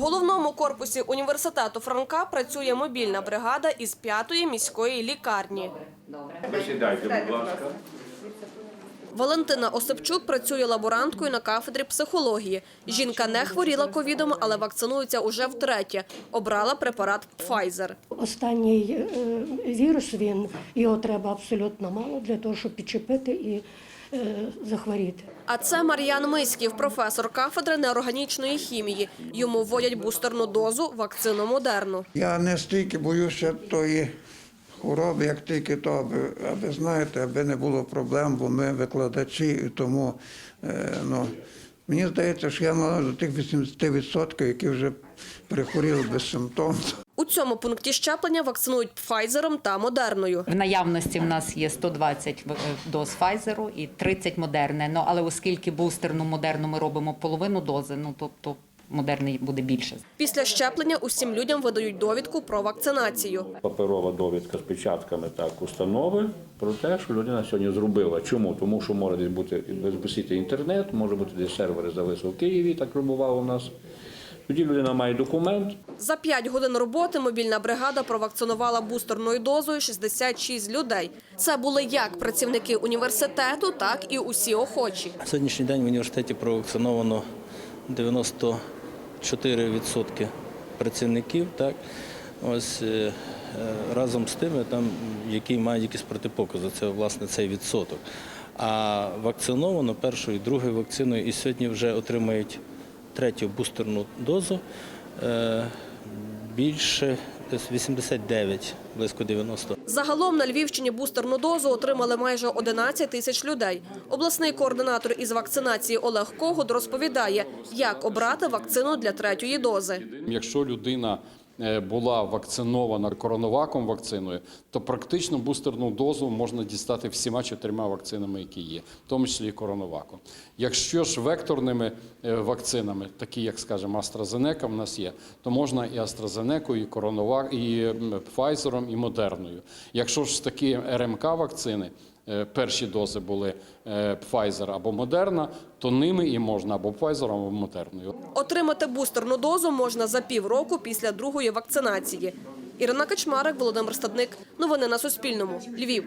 головному корпусі університету Франка працює мобільна бригада із п'ятої міської лікарні. Присідайте, будь ласка. Валентина Осипчук працює лаборанткою на кафедрі психології. Жінка не хворіла ковідом, але вакцинується уже втретє. Обрала препарат Pfizer. Останній е, вірус він його треба абсолютно мало для того, щоб підчепити і е, захворіти. А це Мар'ян Миськів, професор кафедри неорганічної хімії. Йому вводять бустерну дозу вакцину Модерну. Я не стільки боюся тої хвороби, як тільки то, аби, аби знаєте, аби не було проблем, бо ми викладачі, і тому е, ну, мені здається, що я належу до тих 80%, які вже перехворіли без симптомів. У цьому пункті щеплення вакцинують Пфайзером та Модерною. В наявності в нас є 120 в- е, доз Pfizer і 30 модерне. Ну але оскільки бустерну модерну ми робимо половину дози, ну тобто модерний буде більше. Після щеплення усім людям видають довідку про вакцинацію. Паперова довідка з печатками так установи про те, що людина сьогодні зробила. Чому? Тому що може десь бути безбесіти інтернет, може бути десь сервери зависли в Києві, так робувало у нас. Тоді людина має документ, За 5 годин роботи мобільна бригада провакцинувала бустерною дозою 66 людей. Це були як працівники університету, так і усі охочі. На сьогоднішній день в університеті провакциновано 94% працівників. Так? Ось, е, е, разом з тими, там, які мають якісь протипокази, це власне цей відсоток. А вакциновано першою і другою вакциною і сьогодні вже отримають третю бустерну дозу. е, Більше 89, близько 90. Загалом на Львівщині бустерну дозу отримали майже 11 тисяч людей. Обласний координатор із вакцинації Олег Когут розповідає, як обрати вакцину для третьої дози. Якщо людина була вакцинована коронаваком вакциною, то практично бустерну дозу можна дістати всіма чотирма вакцинами, які є, в тому числі коронаваком. Якщо ж векторними е, вакцинами, такі як, скажімо, AstraZeneca в нас є, то можна і AstraZeneca, і коронавак, і Pfizer, і Модерною. Якщо ж такі РМК вакцини, е, перші дози були е, Pfizer або Moderna, то ними і можна або Pfizer, або Модерною. Отримати бустерну дозу можна за півроку після другої вакцинації. Ірина Качмарик, Володимир Стадник. Новини на Суспільному. Львів.